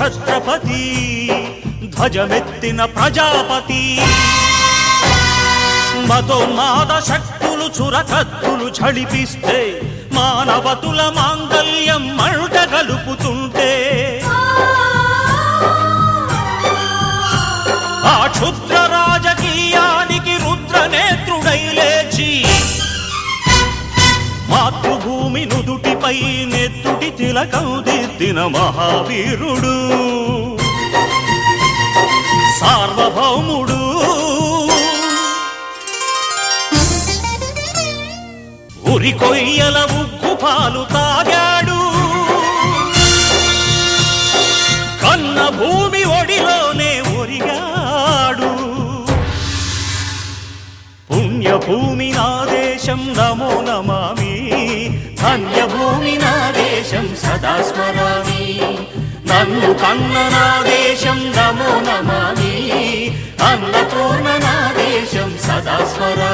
ఛత్రపతి ధ్వజమెత్తిన ప్రజాపతి. మతోన్మాద శక్తులు చురకత్తులు ఝడిపిస్తే మానవతుల మాంగల్యం మంట గలుపుతుంటే మాతృభూమి నుదుటిపై నెత్తుటి తిలకం మహావీరుడు. సార్వభౌముడు. ఉరి కొయ్యల ఉగ్గు పాలు తాగాడు. కన్న భూమి ఒడిలోనే ఒరిగాడు. పుణ్యభూమి నా దేశం నమో నమామి. ధన్యభూమి నా దేశం సదా స్మరామి నన్ను కన్న నా దేశం నమో నమామి. అన్నపూర్ణ నా దేశం సదా స్మరామి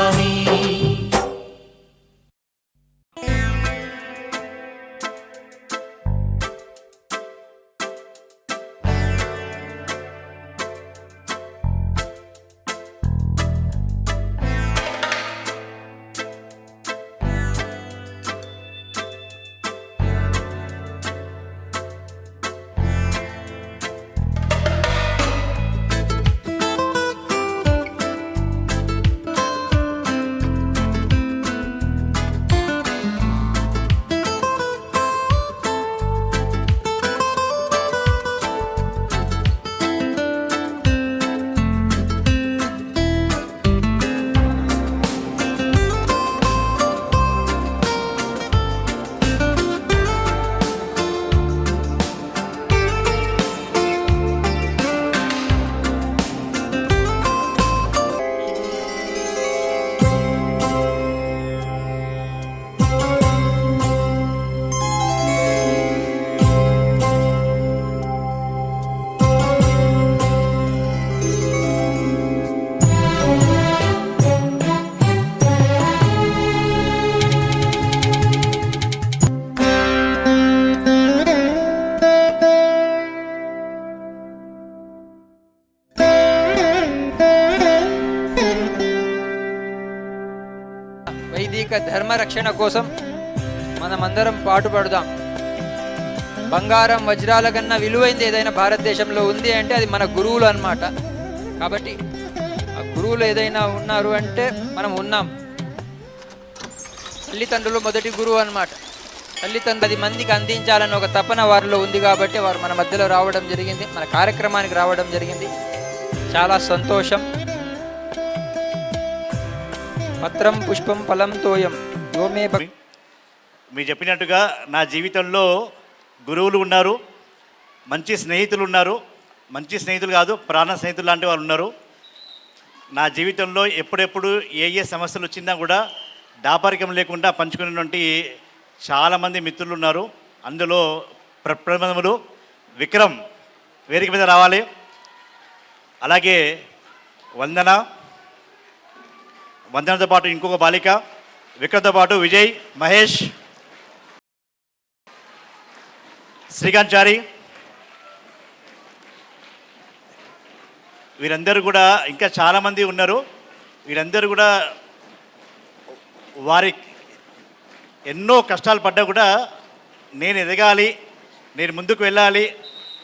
వైదిక ధర్మ రక్షణ కోసం మనమందరం పాటుపడదాం. బంగారం వజ్రాల కన్నా విలువైంది ఏదైనా భారతదేశంలో ఉంది అంటే అది మన గురువులు అన్నమాట. కాబట్టి ఆ గురువులు ఏదైనా ఉన్నారు అంటే మనం ఉన్నాం. తల్లిదండ్రులు మొదటి గురువు అన్నమాట. తల్లిదండ్రులు పది మందికి అందించాలని ఒక తపన వారిలో ఉంది కాబట్టి వారు మన మధ్యలో రావడం జరిగింది మన కార్యక్రమానికి రావడం జరిగింది. చాలా సంతోషం. పత్రం పుష్పం ఫలం తోయం. యోమే భక్- మీరు చెప్పినట్టుగా నా జీవితంలో గురువులు ఉన్నారు మంచి స్నేహితులు ఉన్నారు మంచి స్నేహితులు కాదు ప్రాణ స్నేహితులు లాంటి వాళ్ళు ఉన్నారు. నా జీవితంలో ఎప్పుడెప్పుడు ఏ ఏ సమస్యలు వచ్చినా కూడా దాపరికం లేకుండా పంచుకునేటువంటి చాలామంది మిత్రులు ఉన్నారు. అందులో ప్రప్రథములు విక్రమ్ వేదిక మీద రావాలి. అలాగే వందన వందనతో పాటు ఇంకొక బాలిక విక్రమ్తో పాటు విజయ్ మహేష్ శ్రీకాంత్ చారి. వీరందరూ కూడా ఇంకా చాలామంది ఉన్నారు. వీరందరూ కూడా వారి ఎన్నో కష్టాలు పడ్డా కూడా నేను ఎదగాలి నేను ముందుకు వెళ్ళాలి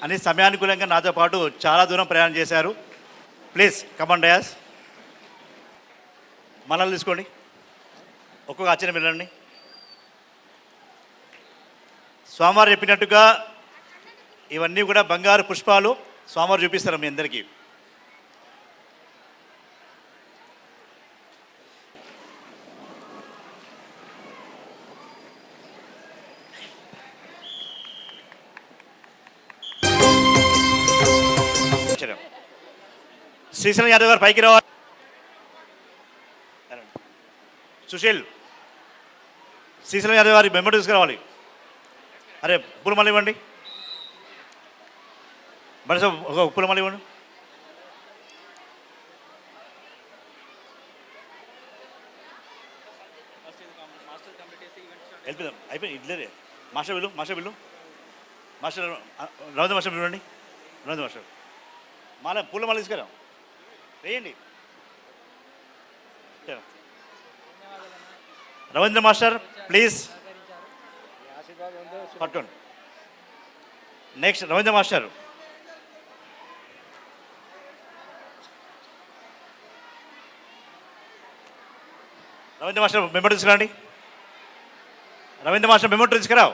అని సమయానుకూలంగా నాతో పాటు చాలా దూరం ప్రయాణం చేశారు. ప్లీజ్ కమాండ్ డయాస్ మనల్ని తీసుకోండి. ఒక్కొక్క ఆశ్చర్యం వెళ్ళండి స్వామివారు చెప్పినట్టుగా ఇవన్నీ కూడా బంగారు పుష్పాలు స్వామివారు చూపిస్తారు మీ అందరికీ. ఆశ్చర్యం. శ్రీశైలం యాదవ్ గారు పైకి రావాలి. సుశీల్ శ్రీశైలం యాదవ్ గారి మెంబర్ తీసుకురావాలి. అరే ఉప్పులు మళ్ళీ ఇవ్వండి. మనసు ఒక ఉప్పులు మళ్ళీ ఇవ్వండి. వెళ్ళిపోదాం అయిపోయి ఇట్లే master bill master bill. Master Ravindra master పిలవండి రవీంద్ర మాస్టర్. మాల పూల మాల తీసుకురా. వేయండి. చలో. రవీంద్ర మాస్టర్ ప్లీజ్ పట్టుకోండి. Next Ravindra master. Ravindra master member తీసుకురండి. Ravindra master member తీసుకురావు.